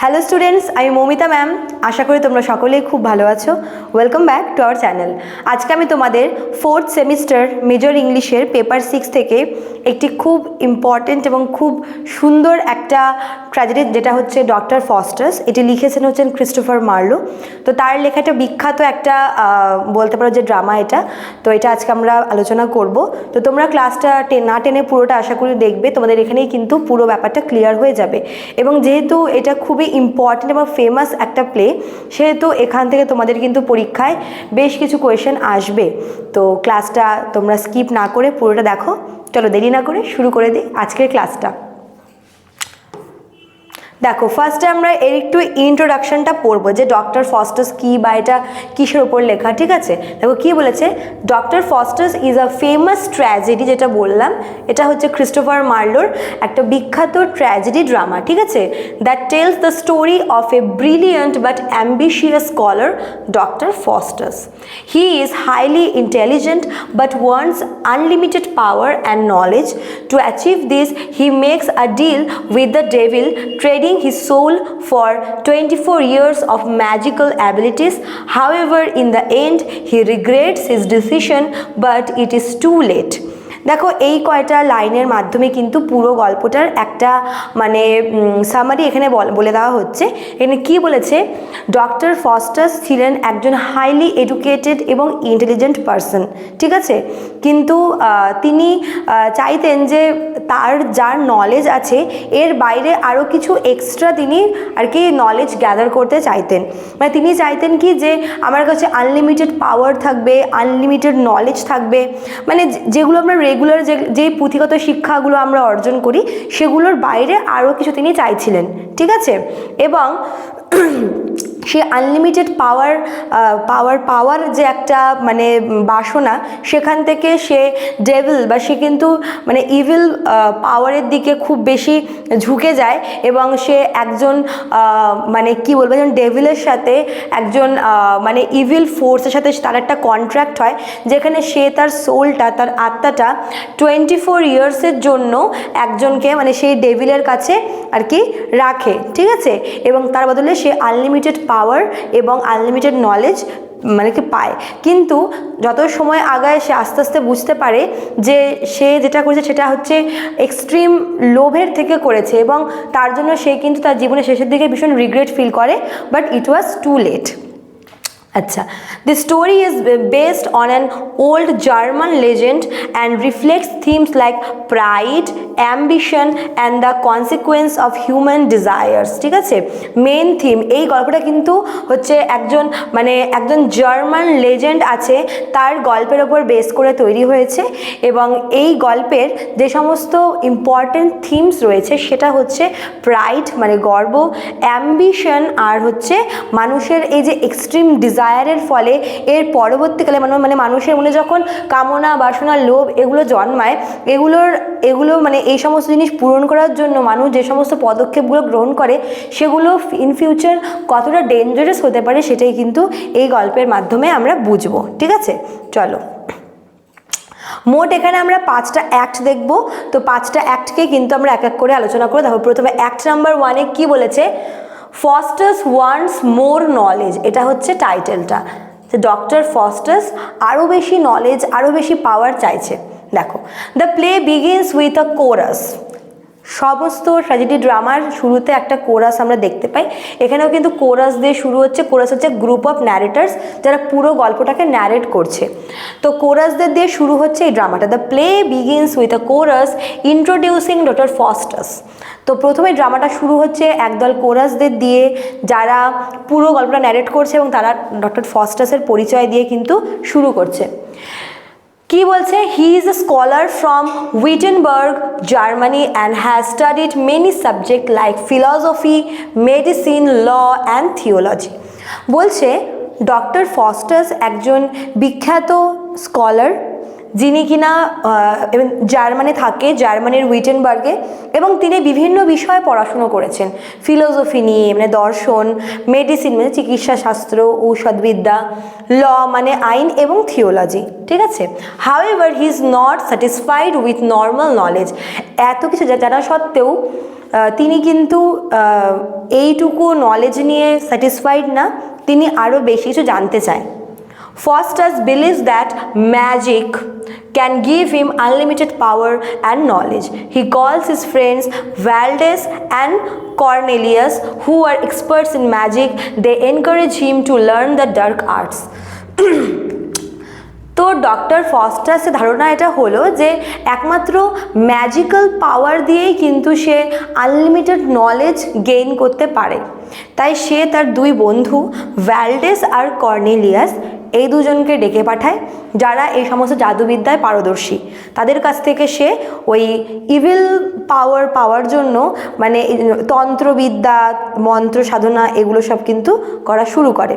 Hello students আমি Moumita ma'am আশা করি তোমরা সকলেই খুব ভালো আছো। Welcome back to our channel আজকে আমি তোমাদের ফোর্থ সেমিস্টার মেজর ইংলিশের পেপার সিক্স থেকে একটি খুব ইম্পর্ট্যান্ট এবং খুব সুন্দর একটা ট্র্যাজেডি যেটা হচ্ছে ডক্টর ফস্টার্স এটি লিখেছেন হচ্ছেন ক্রিস্টোফার মার্লো তো তার লেখাটা বিখ্যাত একটা বলতে পারো যে ড্রামা এটা। তো এটা আজকে আমরা আলোচনা করব। তো তোমরা ক্লাসটা টে না টেনে পুরোটা আশা করি দেখবে। তোমাদের এখানেই কিন্তু পুরো ব্যাপারটা ক্লিয়ার হয়ে যাবে। এবং যেহেতু এটা খুবই ইম্পর্ট্যান্ট এবং ফেমাস একটা প্লে সেহেতু এখান থেকে তোমাদের কিন্তু পরীক্ষায় বেশ কিছু কোয়েশ্চেন আসবে। তো ক্লাসটা তোমরা স্কিপ না করে পুরোটা দেখো। চলো দেরি না করে শুরু করে দিই আজকের ক্লাসটা দেখো ফার্স্টে আমরা এর একটু ইন্ট্রোডাকশনটা পড়ব যে ডক্টর ফস্টার্স কি বা এটা কিসের ওপর লেখা ঠিক আছে? দেখো কি বলেছে? Doctor Faustus is a famous tragedy যেটা বললাম এটা হচ্ছে ক্রিস্টোফার মার্লোর একটা বিখ্যাত ট্র্যাজেডি ড্রামা ঠিক আছে? That tells the story of a brilliant but ambitious scholar doctor Faustus he is highly intelligent but wants unlimited power and knowledge to achieve this he makes a deal with the devil, his soul for 24 years of magical abilities. However, in the end, he regrets his decision, but it is too late. দেখো, এই কয়টা লাইনের মাধ্যমে কিন্তু পুরো গল্পটার একটা মানে সামারি এখানে বল- দেওয়া হচ্ছে। এখানে কি বলেছে? ডক্টর ফস্টার্স ছিলেন একজন হাইলি এডুকেটেড এবং ইন্টেলিজেন্ট পারসন ঠিক আছে? কিন্তু তিনি চাইতেন যে তার যার নলেজ আছে, এর বাইরে আরও কিছু এক্সট্রা তিনি আর কি নলেজ গ্যাদার করতে চাইতেন। মানে তিনি চাইতেন কি যে আমার কাছে আনলিমিটেড পাওয়ার থাকবে আনলিমিটেড নলেজ থাকবে। মানে যেগুলো আমরা রেগুলার যে, যেই পুঁথিগত শিক্ষাগুলো আমরা অর্জন করি, সেগুলোর বাইরে আরও কিছু তিনি চাইছিলেন। ঠিক আছে? এবং সে আনলিমিটেড পাওয়ার পাওয়ার পাওয়ার যে একটা মানে বাসনা, সেখান থেকে সে ডেভিল বা সে কিন্তু মানে ইভিল পাওয়ারের দিকে খুব বেশি ঝুঁকে যায় এবং সে একজন মানে কি বলব, একজন ডেভিলের সাথে একজন মানে ইভিল ফোর্সের সাথে তার একটা কন্ট্রাক্ট হয়, যেখানে সে তার সোলটা তার আত্মাটা টোয়েন্টি ফোর ইয়ার্সের জন্য একজনকে মানে সেই ডেভিলের কাছে আর কি রাখে, ঠিক আছে? এবং তার বদলে সে আনলিমিটেড পাওয়ার এবং আনলিমিটেড নলেজ মানে কি পায়। কিন্তু যত সময় আগায় সে আস্তে আস্তে বুঝতে পারে যে সে যেটা করেছে সেটা হচ্ছে এক্সট্রিম লোভের থেকে করেছে এবং তার জন্য সে কিন্তু তার জীবনের শেষের দিকে ভীষণ রিগ্রেট ফিল করে but it was too late আচ্ছা the story is based on an old German legend and reflects themes like pride, ambition and the consequence of human desires ঠিক আছে? মেন থিম এই গল্পটা কিন্তু হচ্ছে একজন মানে একজন জার্মান লেজেন্ড আছে তার গল্পের ওপর বেস করে তৈরি হয়েছে এবং এই গল্পের যে সমস্ত ইম্পর্টেন্ট থিমস রয়েছে সেটা হচ্ছে প্রাইড মানে গর্ব অ্যাম্বিশন আর হচ্ছে মানুষের এই যে এক্সট্রিম ডিজায়ারের ফলে এর পরবর্তীকালে মানে মানে মানুষের মনে যখন কামনা, বাসনা, লোভ এগুলো জন্মায়, এগুলোর, এগুলো মানে এই সমস্ত জিনিস পূরণ করার জন্য মানুষ যে সমস্ত পদক্ষেপগুলো গ্রহণ করে, সেগুলো ইন ফিউচার কতটা ডেঞ্জারাস হতে পারে সেটাই কিন্তু এই গল্পের মাধ্যমে আমরা বুঝব। ঠিক আছে? চলো। মোট এখানে আমরা পাঁচটা অ্যাক্ট দেখব। তো পাঁচটা অ্যাক্টকে কিন্তু আমরা এক এক করে আলোচনা করে দেখো প্রথমে অ্যাক্ট নাম্বার ওয়ানে কি বলেছে? ফস্টার্স ওয়ান্টস মোর নলেজ এটা হচ্ছে টাইটেলটা যে ডক্টর ফস্টার্স আরও বেশি নলেজ আরও বেশি পাওয়ার চাইছে। দেখো the play begins with a chorus সমস্ত ট্র্যাজেডি ড্রামার শুরুতে একটা কোরাস আমরা দেখতে পাই। এখানেও কিন্তু কোরাস দিয়ে শুরু হচ্ছে। কোরাস হচ্ছে গ্রুপ অফ ন্যারেটার্স যারা পুরো গল্পটাকে ন্যারেট করছে। তো কোরাসদের দিয়ে শুরু হচ্ছে এই ড্রামাটা the play begins with a chorus introducing doctor Faustus তো প্রথমে ড্রামাটা শুরু হচ্ছে একদল কোরাসদের দিয়ে যারা পুরো গল্পটা ন্যারেট করছে এবং তারা ডক্টর ফস্টাসের পরিচয় দিয়ে কিন্তু শুরু করছে। কি বলছে? He is a scholar from Wittenberg Germany and has studied many subject like philosophy medicine law and theology বলছে ডক্টর ফস্টার্স একজন বিখ্যাত স্কলার যিনি কিনা জার্মানি থাকে, জার্মানির উইটেনবার্গে, এবং তিনি বিভিন্ন বিষয়ে পড়াশুনো করেছেন। ফিলোসফি নিয়ে মানে দর্শন, মেডিসিন মানে চিকিৎসা শাস্ত্র, ঔষধবিদ্যা, ল মানে আইন এবং থিওলজি, ঠিক আছে? However he is not satisfied with normal knowledge এত কিছু জানা সত্ত্বেও তিনি কিন্তু এইটুকু নলেজ নিয়ে স্যাটিসফাইড না। তিনি আরও বেশি কিছু জানতে চায়। Faustus believes that magic can give him unlimited power and knowledge. He calls his friends Valdes and Cornelius, who are experts in magic. They encourage him to learn the dark arts. তো doctor ফস্টাসের ধারণা এটা হলো যে একমাত্র magical পাওয়ার দিয়েই কিন্তু সে unlimited knowledge gain করতে পারে তাই সে তার দুই বন্ধু ভ্যালডেস আর কর্নেলিয়াস এই দুজনকে ডেকে পাঠায়, যারা এই সমস্ত জাদুবিদ্যায় পারদর্শী। তাদের কাছ থেকে সে ওই ইভিল পাওয়ার পাওয়ার জন্য মানে তন্ত্রবিদ্যা, মন্ত্র সাধনা এগুলো সব কিন্তু করা শুরু করে।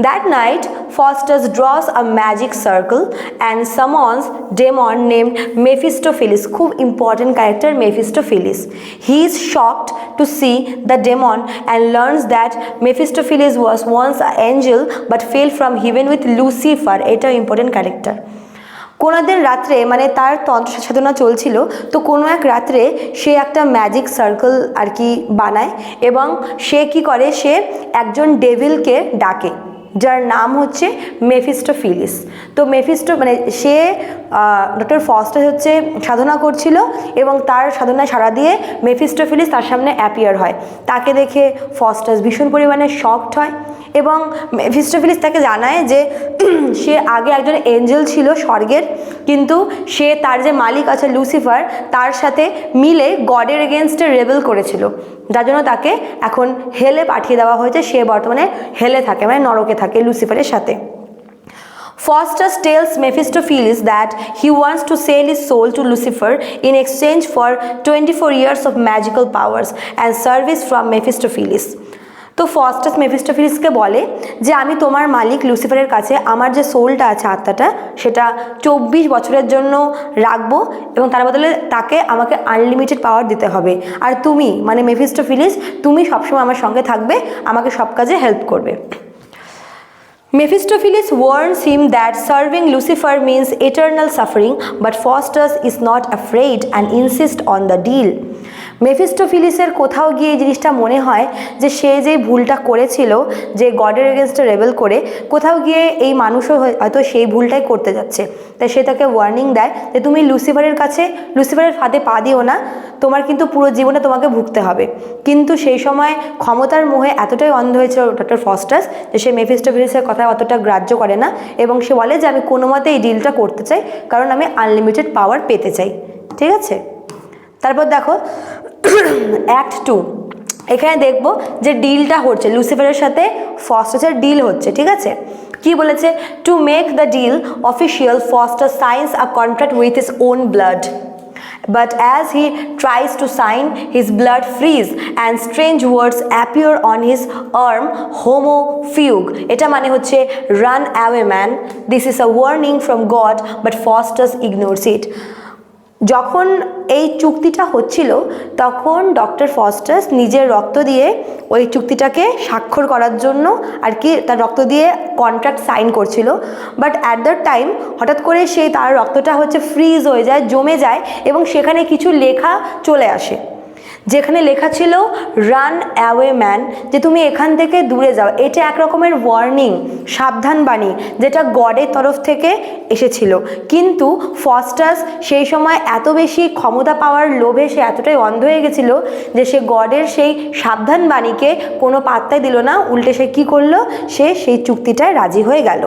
That night, Faustus draws a magic circle and summons demon named Mephistopheles. খুব important character Mephistopheles. He is shocked to see the demon and learns that Mephistopheles was once an angel but fell from heaven with Lucifer. এটা important character. কোনো দিন রাত্রে মানে তার তন্ত্র সাধনা চলছিল তো কোনো এক রাত্রে সে একটা ম্যাজিক সার্কেল আর কি বানায় এবং সে কি করে সে একজন ডেভিলকে ডাকে যার নাম হচ্ছে মেফিস্টোফিলিস। তো মেফিস্টো মানে সে ডক্টর ফস্টার হচ্ছে সাধনা করছিল এবং তার সাধনায় সাড়া দিয়ে মেফিস্টোফিলিস তার সামনে অ্যাপিয়ার হয়। তাকে দেখে ফস্টাস ভীষণ পরিমাণে শকড হয় এবং মেফিস্টোফিলিস তাকে জানায় যে সে আগে একজন এঞ্জেল ছিল স্বর্গের, কিন্তু সে তার যে মালিক আছে লুসিফার তার সাথে মিলে গডের এগেনস্টে রেবেল করেছিল। যার জন্য তাকে এখন হেলে পাঠিয়ে দেওয়া হয়েছে। সে বর্তমানে হেলে থাকে মানে নরকে থাকে লুসিফারের সাথে। Faustus tells Mephistopheles that he wants to sell his soul to Lucifer in exchange for 24 years of magical powers and service from Mephistopheles. তো ফস্টাস মেফিস্টোফিলিসকে বলে যে, আমি তোমার মালিক লুসিফারের কাছে আমার যে সোলটা আছে, আত্মাটা, সেটা চব্বিশ বছরের জন্য রাখব এবং তার বদলে তাকে আমাকে আনলিমিটেড পাওয়ার দিতে হবে। আর তুমি মানে মেফিস্টোফিলিস তুমি সবসময় আমার সঙ্গে থাকবে, আমাকে সব কাজে হেল্প করবে। Mephistopheles warns him that serving Lucifer means eternal suffering, but Faustus is not afraid and insists on the deal. মেফিস্টোফিলিসের কোথাও গিয়ে এই জিনিসটা মনে হয় যে সে যে ভুলটা করেছিল, যে গডের এগেনস্টে রেবেল করে, কোথাও গিয়ে এই মানুষও হয়- হয়তো সেই ভুলটাই করতে যাচ্ছে। তাই সে তাকে ওয়ার্নিং দেয় যে তুমি লুসিফারের কাছে লুসিফারের ফাঁদে পা দিও না, তোমার কিন্তু পুরো জীবনে তোমাকে ভুগতে হবে। কিন্তু সেই সময় ক্ষমতার মোহে এতটাই অন্ধ হয়েছিল ডক্টর ফস্টাস যে সে মেফিস্টোফিলিসের কথা অতটা গ্রাহ্য করে না এবং সে বলে যে আমি কোনো মতে এই ডিলটা করতে চাই, কারণ আমি আনলিমিটেড পাওয়ার পেতে চাই। ঠিক আছে? তারপর দেখো অ্যাক্ট টু এখানে দেখব যে ডিলটা হচ্ছে লুসিফারের সাথে ফস্টাসের ডিল হচ্ছে, ঠিক আছে? কি বলেছে? To make the deal official Faustus signs a contract with his own blood but as he tries to sign his blood freeze and strange words appear on his arm Homo ফিউগ এটা মানে হচ্ছে run away man this is a warning from God but Faustus ignores it যখন এই চুক্তিটা হচ্ছিল, তখন doctor Faustus নিজের রক্ত দিয়ে ওই চুক্তিটাকে স্বাক্ষর করার জন্য আর কি তার রক্ত দিয়ে কন্ট্রাক্ট সাইন করছিল। বাট অ্যাট দ্য টাইম হঠাৎ করে সেই তার রক্তটা হচ্ছে ফ্রিজ হয়ে যায়, জমে যায় এবং সেখানে কিছু লেখা চলে আসে। যেখানে লেখা ছিল রান অ্যাওয়ে ম্যান যে তুমি এখান থেকে দূরে যাও। এটা এক রকমের ওয়ার্নিং সাবধান বাণী, যেটা গডের তরফ থেকে এসেছিল। কিন্তু ফস্টাস সেই সময় এত বেশি ক্ষমতা পাওয়ার লোভে সে এতটাই অন্ধ হয়ে গেছিল যে সে গডের সেই সাবধান বাণীকে কোনো পাত্তাই দিল না। উল্টে সে কী করল? সে সেই চুক্তিটায় রাজি হয়ে গেল।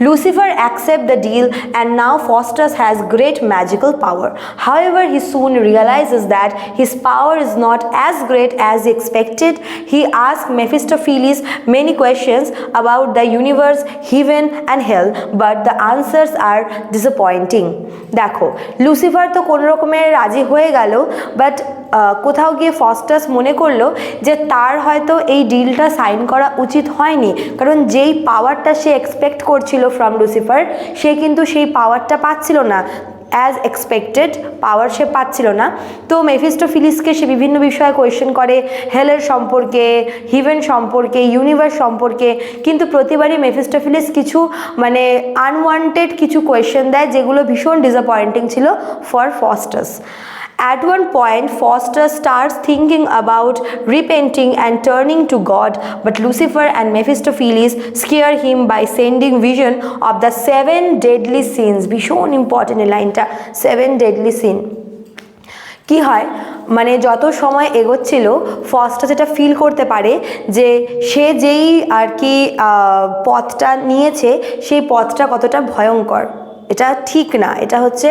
Lucifer accepts the deal and now Faustus has great magical power. However, he soon realizes that his power is not as great as he expected. He asks Mephistopheles many questions about the universe, heaven and hell, but the answers are disappointing. দেখো Lucifer তো কোনো রকমের রাজি হয়ে গেল but কোথাও গিয়ে Faustus মনে করল যে তার হয়তো এই ডিলটা সাইন করা উচিত হয়নি কারণ যেই পাওয়ারটা সে এক্সপেক্ট করছিল ফ্রম লুসিফার সে কিন্তু সেই পাওয়ারটা পাচ্ছিল না। অ্যাজ এক্সপেক্টেড পাওয়ার সে পাচ্ছিল না। তো মেফিস্টোফিলিসকে সে বিভিন্ন বিষয়ে কোয়েশ্চেন করে হেলের সম্পর্কে হিভেন সম্পর্কে ইউনিভার্স সম্পর্কে। কিন্তু প্রতিবারই মেফিস্টোফিলিস কিছু মানে আনওয়ান্টেড কিছু কোয়েশ্চেন দেয়, যেগুলো ভীষণ ডিসঅ্যাপয়েন্টিং ছিল for Faustus At one point, Foster starts thinking about repenting and turning to God, but Lucifer and Mephistopheles scare him by sending vision of the seven deadly sins. ভীষণ important এই লাইনটা seven deadly scene কি হয় মানে যত সময় এগোচ্ছিল ফস্টটা যেটা feel করতে পারে যে সে যেই আর কি পথটা নিয়েছে সেই পথটা কতটা ভয়ঙ্কর এটা ঠিক না, এটা হচ্ছে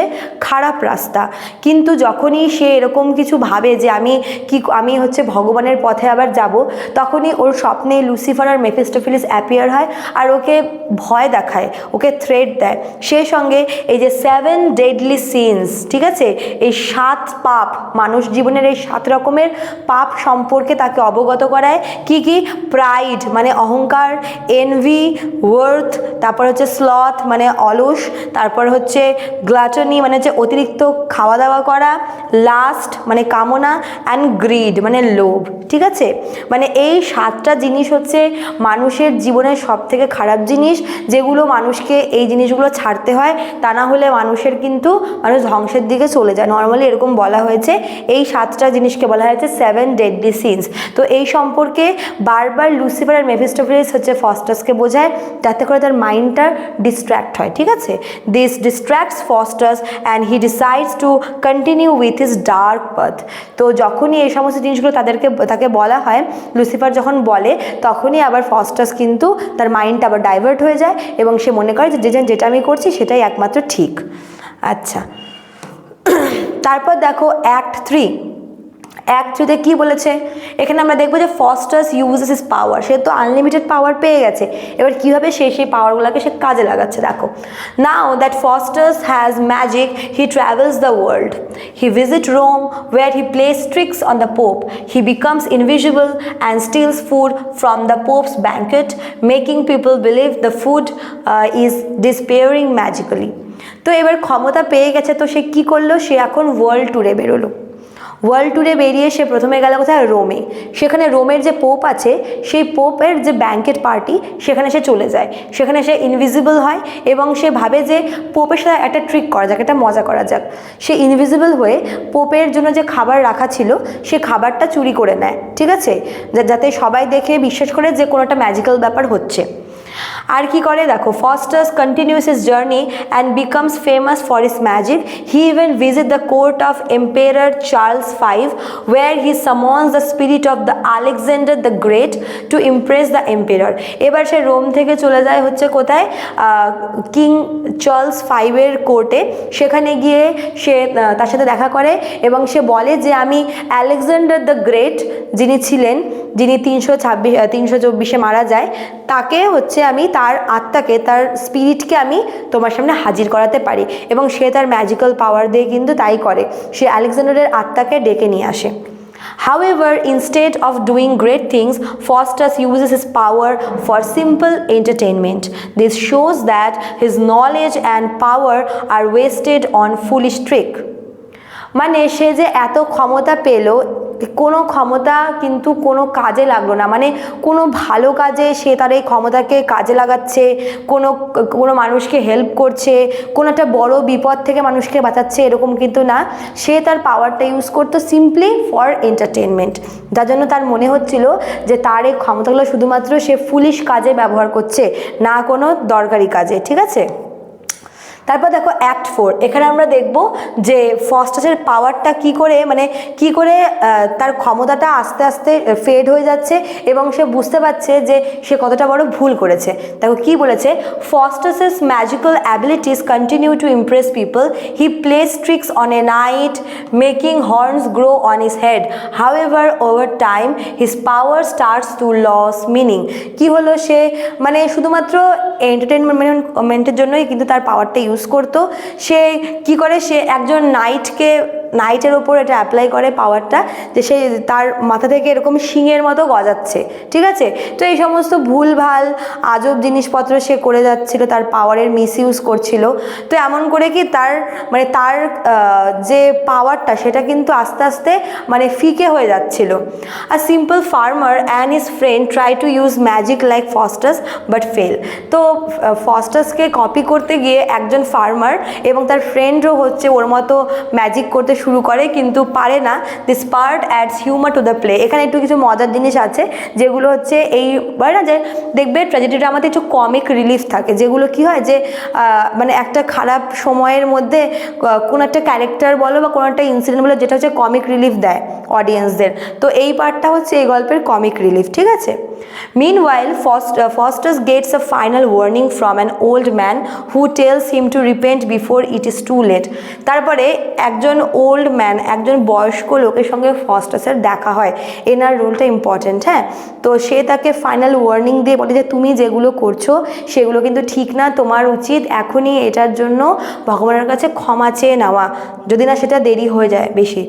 খারাপ রাস্তা। কিন্তু যখনই সে এরকম কিছু ভাবে যে আমি কি, আমি হচ্ছে ভগবানের পথে আবার যাব, তখনই ওর স্বপ্নে লুসিফার আর মেফিস্টোফিলিস অ্যাপিয়ার হয় আর ওকে ভয় দেখায়, ওকে থ্রেড দেয়। সেই সঙ্গে এই যে সেভেন ডেডলি সিনস ঠিক আছে? এই সাত পাপ, মানুষ জীবনের এই সাত রকমের পাপ সম্পর্কে তাকে অবগত করায়। কি কি? প্রাইড মানে অহংকার এনভি ওয়ার্থ তারপর হচ্ছে স্লথ মানে অলস তারপর হচ্ছে গ্লাটনি মানে হচ্ছে অতিরিক্ত খাওয়া দাওয়া করা লাস্ট মানে কামনা অ্যান্ড গ্রিড মানে লোভ, ঠিক আছে? মানে এই সাতটা জিনিস হচ্ছে মানুষের জীবনের সব থেকে খারাপ জিনিস, যেগুলো মানুষকে এই জিনিসগুলো ছাড়তে হয়, তা না হলে মানুষের কিন্তু মানুষ ধ্বংসের দিকে চলে যায়। নর্মালি এরকম বলা হয়েছে, এই সাতটা জিনিসকে বলা হয়েছে সেভেন ডেডলি সিনস তো এই সম্পর্কে বারবার লুসিফার আর মেফিস্টোফিলিস হচ্ছে ফস্টাসকে বোঝায়, যাতে করে তার মাইন্ডটা ডিস্ট্র্যাক্ট হয়, ঠিক আছে? This distracts Faustus and he decides to continue with his dark path তো যখনই এই সমস্ত জিনিসগুলো তাদেরকে, তাকে বলা হয় লুসিফার যখন বলে, তখনই আবার ফস্টাস কিন্তু তার মাইন্ডটা আবার ডাইভার্ট হয়ে যায় এবং সে মনে করে যে- যেটা আমি করছি সেটাই একমাত্র ঠিক। আচ্ছা। তারপর দেখো অ্যাক্ট থ্রি অ্যাক্ট থ্রিতে কী বলেছে, এখানে আমরা দেখব যে ফস্টার্স ইউজেস ইস পাওয়ার সে তো আনলিমিটেড পাওয়ার পেয়ে গেছে। এবার কীভাবে সে সেই পাওয়ারগুলোকে সে কাজে লাগাচ্ছে, দেখো। Now that Faustus has magic he travels the world he visit Rome where he plays tricks on the pope he becomes invisible and steals food from the pope's banquet making people believe the food is disappearing magically তো এবার ক্ষমতা পেয়ে গেছে, তো সে কী করল? সে এখন world ট্যুরে বেরোলো। ওয়ার্ল্ড ট্যুরে বেরিয়ে সে প্রথমে গেল কোথায়? রোমে। সেখানে রোমের যে পোপ আছে, সেই পোপের যে ব্যাঙ্কেট পার্টি সেখানে সে চলে যায়। সেখানে সে ইনভিজিবল হয় এবং সে ভাবে যে পোপের সাথে একটা ট্রিক করা যাক, একটা মজা করা যাক। সে ইনভিজিবল হয়ে পোপের জন্য যে খাবার রাখা ছিল, সে খাবারটা চুরি করে নেয়। ঠিক আছে? যাতে সবাই দেখে বিশ্বাস করে যে কোনো একটা ম্যাজিক্যাল ব্যাপার হচ্ছে। আর কি করে? দেখো Faustus continues his journey and becomes famous for his magic he even visit the court of emperor Charles five where he summons the spirit of the Alexander the great to impress the emperor এবার সে Rome থেকে চলে যায় হচ্ছে কোথায়? King Charles ফাইভের কোর্টে সেখানে গিয়ে সে তার সাথে দেখা করে এবং সে বলে যে, আমি আলেকজান্ডার দ্য গ্রেট যিনি ছিলেন, যিনি তিনশো ছাব্বিশ তিনশো চব্বিশে মারা যায়, তাকে হচ্ছে আমি তার আত্মাকে, তার স্পিরিটকে আমি তোমার সামনে হাজির করাতে পারি এবং সে তার ম্যাজিক্যাল পাওয়ার দিয়ে কিন্তু তাই করে। সে আলেকজান্ডারের আত্মাকে ডেকে নিয়ে আসে। However instead of doing great things Faustus uses his power for simple entertainment this shows that his knowledge and power are wasted on fool's tricks মানে সে যে এত ক্ষমতা পেল কোনো ক্ষমতা কিন্তু কোনো কাজে লাগল না। মানে কোনো ভালো কাজে সে তার এই ক্ষমতাকে কাজে লাগাচ্ছে, কোনো কোনো মানুষকে হেল্প করছে, কোনো একটা বড় বিপদ থেকে মানুষকে বাঁচাচ্ছে এরকম কিন্তু না। সে তার পাওয়ারটা ইউজ করতো সিম্পলি ফর এন্টারটেনমেন্ট যার জন্য তার মনে হচ্ছিল যে তার এই ক্ষমতাগুলো শুধুমাত্র সে ফুলিশ কাজে ব্যবহার করছে, না কোনো দরকারি কাজে। ঠিক আছে? তারপর দেখো অ্যাক্ট ফোর এখানে আমরা দেখব যে ফস্টাসের পাওয়ারটা কি করে মানে কি করে তার ক্ষমতাটা আস্তে আস্তে ফেড হয়ে যাচ্ছে এবং সে বুঝতে পারছে যে সে কতটা বড় ভুল করেছে। দেখো কি বলেছে Faustus's magical abilities continue to impress people he plays tricks on a knight making horns grow on his head however over time his power starts to lose meaning কি হলো সে? মানে শুধুমাত্র এন্টারটেনমেন্টের জন্যই কিন্তু তার পাওয়ারটা ইউজ করতো। সে কি করে? সে একজন নাইটকে নাইটের ওপর এটা অ্যাপ্লাই করে পাওয়ারটা যে সে তার মাথা থেকে এরকম শিঙের মতো গজাচ্ছে, ঠিক আছে? তো এই সমস্ত ভুলভাল আজব জিনিসপত্র সে করে যাচ্ছিল, তার পাওয়ারের মিস ইউজ করছিল। তো এমন করে কি তার মানে তার যে পাওয়ারটা সেটা কিন্তু আস্তে আস্তে মানে ফিকে হয়ে যাচ্ছিল। আর simple farmer and his friend try to use magic like Faustus but fail তো ফস্টাসকে কপি করতে গিয়ে একজন ফার্মার এবং তার ফ্রেন্ডও হচ্ছে ওর মতো ম্যাজিক করতে শুরু করে, কিন্তু পারে না। This part adds humour to the play এখানে একটু কিছু মজার জিনিস আছে, যেগুলো হচ্ছে এই, বলে না যে, দেখবে ট্র্যাজেডিটা আমাদের একটু কমিক রিলিফ থাকে। যেগুলো কি হয় যে মানে একটা খারাপ সময়ের মধ্যে কোনো একটা ক্যারেক্টার বলো বা কোনো একটা ইনসিডেন্ট বলো, যেটা হচ্ছে কমিক রিলিফ দেয় অডিয়েন্সদের তো এই পার্টটা হচ্ছে এই গল্পের কমিক রিলিফ ঠিক আছে? Meanwhile Faust Faustus gets a final warning from an old man who tells him to repent before it is too late তারপরে একজন ওল্ড ম্যান একজন বয়স্ক লোকের সঙ্গে ফস্টাসের দেখা হয়। এনার রোলটা ইম্পর্ট্যান্ট হ্যাঁ? তো সে তাকে ফাইনাল ওয়ার্নিং দিয়ে বলে যে, তুমি যেগুলো করছ, সেগুলো কিন্তু ঠিক না, তোমার উচিত এখনই এটার জন্য ভগবানের কাছে ক্ষমা চেয়ে নেওয়া। যদি না, সেটা দেরি হয়ে যায় বেশি।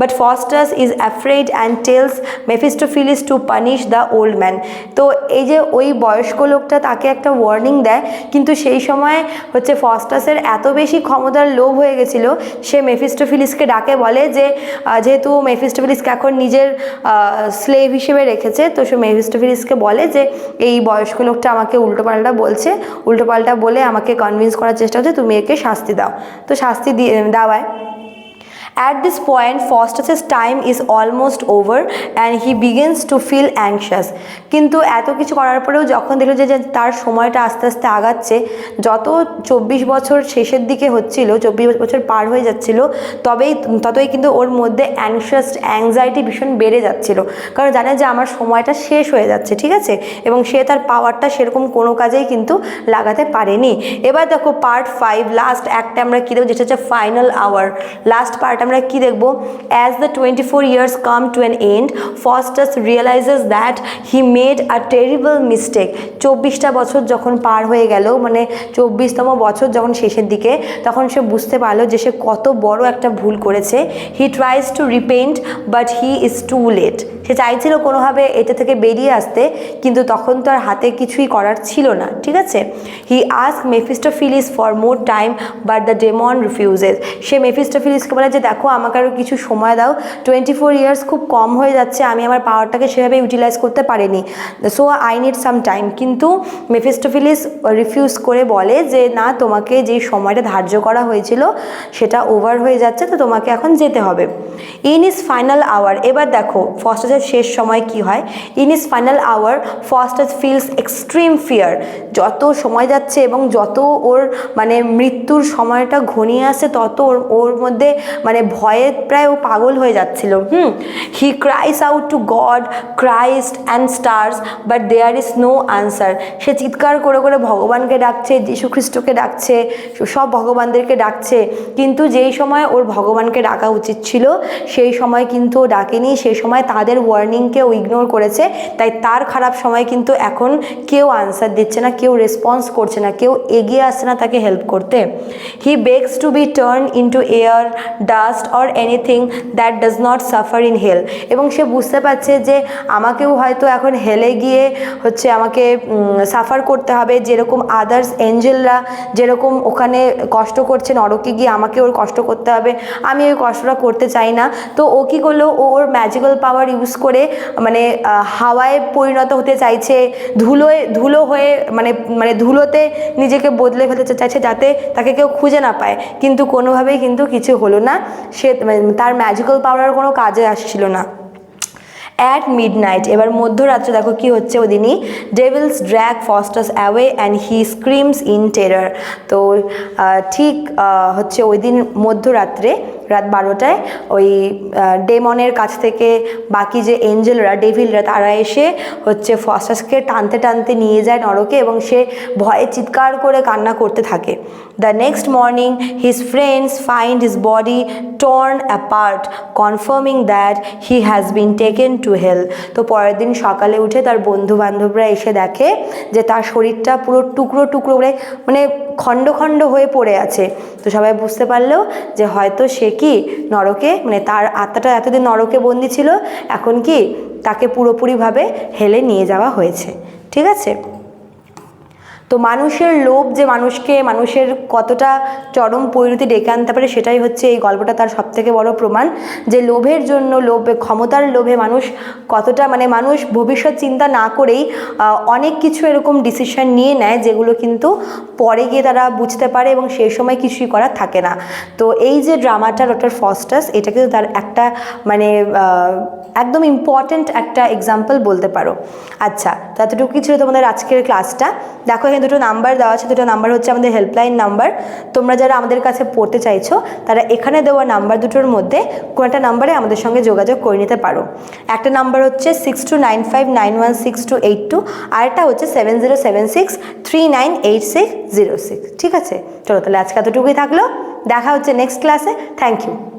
But Faustus is afraid and tells Mephistopheles to punish the old man তো এই যে ওই বয়স্ক লোকটা তাকে একটা ওয়ার্নিং দেয়, কিন্তু সেই সময় হচ্ছে ফস্টাসের এত বেশি ক্ষমতার লোভ হয়ে গেছিল, সে মেফিস্টোফিলিসকে ডাকে, বলে যে যেহেতু মেফিস্টোফিলিসকে এখন নিজের স্লেভ হিসেবে রেখেছে, তো সে মেফিস্টোফিলিসকে বলে যে, এই বয়স্ক লোকটা আমাকে উল্টোপাল্টা বলছে, উল্টোপাল্টা বলে আমাকে কনভিন্স করার চেষ্টা হচ্ছে, তুমি একে শাস্তি দাও। তো শাস্তি দিয়ে দেওয়ায়। At this point, Faustus's time is almost over and he begins to feel anxious. কিন্তু এত কিছু করার পরেও যখন দেখল যে তার সময়টা আস্তে আস্তে আগাচ্ছে যত চব্বিশ বছর শেষের দিকে হচ্ছিল চব্বিশ বছর পার হয়ে যাচ্ছিল তবেই ততই কিন্তু ওর মধ্যে অ্যাংশাস অ্যাংজাইটি ভীষণ বেড়ে যাচ্ছিল। কারণ জানে যে আমার সময়টা শেষ হয়ে যাচ্ছে ঠিক আছে? এবং সে তার পাওয়ারটা সেরকম কোনো কাজেই কিন্তু লাগাতে পারেনি। এবার দেখো পার্ট ফাইভ লাস্ট একটা আমরা কী দেখব যেটা হচ্ছে ফাইনাল আওয়ার লাস্ট পার্ট আমরা কি দেখব? As the twenty four years come to an end Faustus realizes that he made a terrible mistake চব্বিশটা বছর যখন পার হয়ে গেল মানে চব্বিশতম বছর যখন শেষের দিকে, তখন সে বুঝতে পারল যে সে কত বড় একটা ভুল করেছে। He tries to repent but he is too late সে চাইছিল কোনোভাবে এটা থেকে বেরিয়ে আসতে, কিন্তু তখন তো আর হাতে কিছুই করার ছিল না, ঠিক আছে? He ask Mephistopheles for more time but the demon refuses সে মেফিস্টোফিলিসকে বলে যে দেখো, আমাকে আরও কিছু সময় দাও। টোয়েন্টি ফোর ইয়ার্স খুব কম হয়ে যাচ্ছে, আমি আমার পাওয়ারটাকে সেভাবে ইউটিলাইজ করতে পারিনি। So I need some time কিন্তু মেফিস্টোফিলিস রিফিউজ করে বলে যে, না, তোমাকে যে সময়টা ধার্য করা হয়েছিল, সেটা ওভার হয়ে যাচ্ছে, তো তোমাকে এখন যেতে হবে। ইন ইজ ফাইনাল আওয়ার এবার দেখো ফস্টাসের শেষ সময় কি হয়? In his final hour Faustus feels extreme fear যত সময় যাচ্ছে এবং যত ওর মানে মৃত্যুর সময়টা ঘনিয়ে আসে, তত ওর ওর মধ্যে মানে ভয়ে প্রায় ও পাগল হয়ে যাচ্ছিল, হুম। He cries out to God Christ and stars but there is no answer সে চিৎকার করে করে ভগবানকে ডাকছে যীশু খ্রিস্টকে ডাকছে, সব ভগবানদেরকে ডাকছে। কিন্তু যেই সময় ওর ভগবানকে ডাকা উচিত ছিল, সেই সময় কিন্তু ও ডাকেনি, সেই সময় তাদের ওয়ার্নিংকে ও ইগনোর করেছে। তাই তার খারাপ সময় কিন্তু এখন কেউ আনসার দিচ্ছে না, কেউ রেসপন্স করছে না, কেউ এগিয়ে আসছে না তাকে হেল্প করতে। He begs to be turn into air dust or anything that does not suffer in hell এবং সে বুঝতে পারছে যে আমাকেও হয়তো এখন হেলে গিয়ে হচ্ছে আমাকে সাফার করতে হবে। যেরকম আদার্স এঞ্জেলরা যেরকম ওখানে কষ্ট করছে নরকে গিয়ে আমাকে ওর কষ্ট করতে হবে। আমি ওই কষ্টটা করতে চাই না। তো ও কী করল? ও ওর ম্যাজিক্যাল পাওয়ার ইউজ করে মানে হাওয়ায় পরিণত হতে চাইছে। ধুলোয় ধুলো হয়ে মানে মানে ধুলোতে নিজেকে বদলে ফেলতে চাইছে যাতে তাকে কেউ খুঁজে না পায়। কিন্তু কোনোভাবেই কিন্তু কিছু হলো না। সে মানে তার ম্যাজিক্যাল পাওয়ার কোনো কাজে আসছিল না। অ্যাট মিড নাইট এবার মধ্যরাত্রে দেখো কি হচ্ছে ওদিনই? Devils drag Faustus away and he screams in terror তো ঠিক হচ্ছে ওই দিন মধ্যরাত্রে, রাত বারোটায়, ওই ডেমনের কাছ থেকে বাকি যে এঞ্জেলরা, ডেভিলরা, তারা এসে হচ্ছে ফস্টাসকে টানতে টানতে নিয়ে যায় নরকে এবং সে ভয়ে চিৎকার করে কান্না করতে থাকে। The next morning his friends find his body torn apart confirming that he has been taken to hell তো পরের দিন সকালে উঠে তার বন্ধু বান্ধবরা এসে দেখে যে তার শরীরটা পুরো টুকরো টুকরো করে মানে খণ্ড খণ্ড হয়ে পড়ে আছে। তো সবাই বুঝতে পারল যে হয়তো সে কি নরকে মানে তার আত্মাটা এতদিন নরকে বন্দি ছিল, এখন কি তাকে পুরোপুরিভাবে হেলে নিয়ে যাওয়া হয়েছে। ঠিক আছে? তো মানুষের লোভ যে মানুষকে, মানুষের কতটা চরম পরিণতি ডেকে আনতে পারে সেটাই হচ্ছে এই গল্পটা তার সবথেকে বড় প্রমাণ যে লোভের জন্য লোভে, ক্ষমতার লোভে মানুষ কতটা মানে মানুষ ভবিষ্যৎ চিন্তা না করেই অনেক কিছু এরকম ডিসিশন নিয়ে নেয় যেগুলো কিন্তু পরে গিয়ে তারা বুঝতে পারে এবং সেই সময় কিছুই করা থাকে না। তো এই যে ড্রামাটা ডক্টর ফস্টাস এটা কিন্তু তার একটা মানে একদম ইম্পর্ট্যান্ট একটা এক্সাম্পল বলতে পারো। আচ্ছা তো ছিল তোমাদের আজকের ক্লাসটা দেখো এখানে দুটো নাম্বার দেওয়া আছে, দুটো নাম্বার হচ্ছে আমাদের হেল্পলাইন নাম্বার। তোমরা যারা আমাদের কাছে পড়তে চাইছো, তারা এখানে দেওয়া নাম্বার দুটোর মধ্যে কোনো একটা নাম্বারে আমাদের সঙ্গে যোগাযোগ করে নিতে পারো। একটা নাম্বার হচ্ছে six two nine five nine one six two eight two আর একটা হচ্ছে seven zero seven six three nine eight six zero six ঠিক আছে? চলো তাহলে আজকে এতটুকুই থাকল। দেখা হচ্ছে নেক্সট ক্লাসে থ্যাংক ইউ